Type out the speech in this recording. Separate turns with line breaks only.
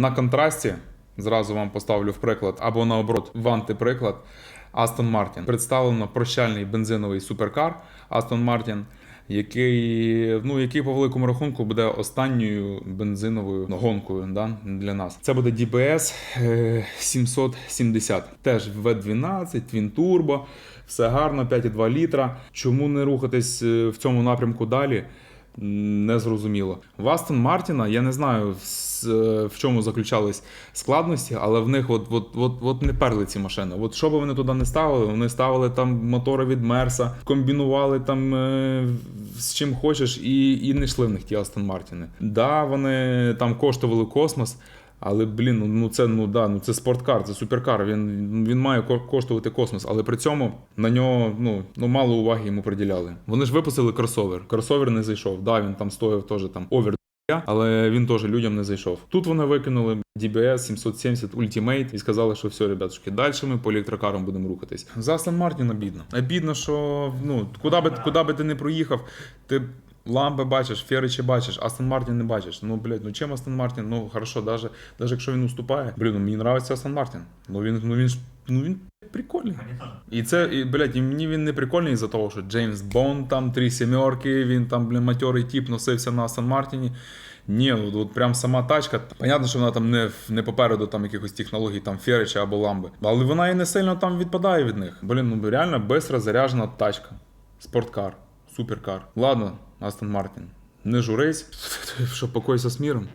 на контрасті зразу вам поставлю в приклад, або наоборот, в антиприклад. Астон Мартін представлено прощальний бензиновий суперкар Астон Мартін, який, ну, який по великому рахунку буде останньою бензиновою гонкою да, для нас. Це буде DBS е, 770. Теж V12, Twin Turbo, все гарно, 5,2 літра. Чому не рухатись е, в цьому напрямку далі? М, Не зрозуміло. В Астон Мартіна я не знаю е, в чому заключались складності, але в них от, от, от, от не перли ці машини. От що би вони туди не ставили, вони ставили там мотори від Мерса, комбінували там е, з чим хочеш, і, і не йшли в них ті Астон Мартіни. Да, вони там коштували космос. Але блін, ну, ну це ну да, ну це спорткар, це суперкар. Він, він має ко- коштувати космос, але при цьому на нього ну, ну мало уваги йому приділяли. Вони ж випустили кросовер. Кросовер не зайшов. Да, він там стоїв теж там овер. Але він теж людям не зайшов. Тут вони викинули DBS 770 Ultimate і сказали, що все, ребятушки, далі ми по електрокарам будемо рухатись. За Астон Мартін обідно. Обідно, що ну куди би куди би ти не проїхав, ти ламби бачиш, феричі бачиш, Астон Мартін не бачиш. Ну блядь, ну чим Астон Мартін? Ну хорошо, даже, даже якщо він уступає. Блін, ну мені подобається Астон Мартін. Ну він, ну він ж ну він прикольний. І це, і, блядь, і мені він не прикольний із-за того, що Джеймс Бонд, там три сімерки, він там, блін, матьорий тип носився на Астон Мартіні. Ні, ну от прям сама тачка. Понятно, що вона там не, не попереду там якихось технологій, там Ферича або ламби. Але вона і не сильно там відпадає від них. Блін, ну реально бистро заряджена тачка. Спорткар, суперкар. Ладно, Астон Мартін. Не журись, що покойся з міром.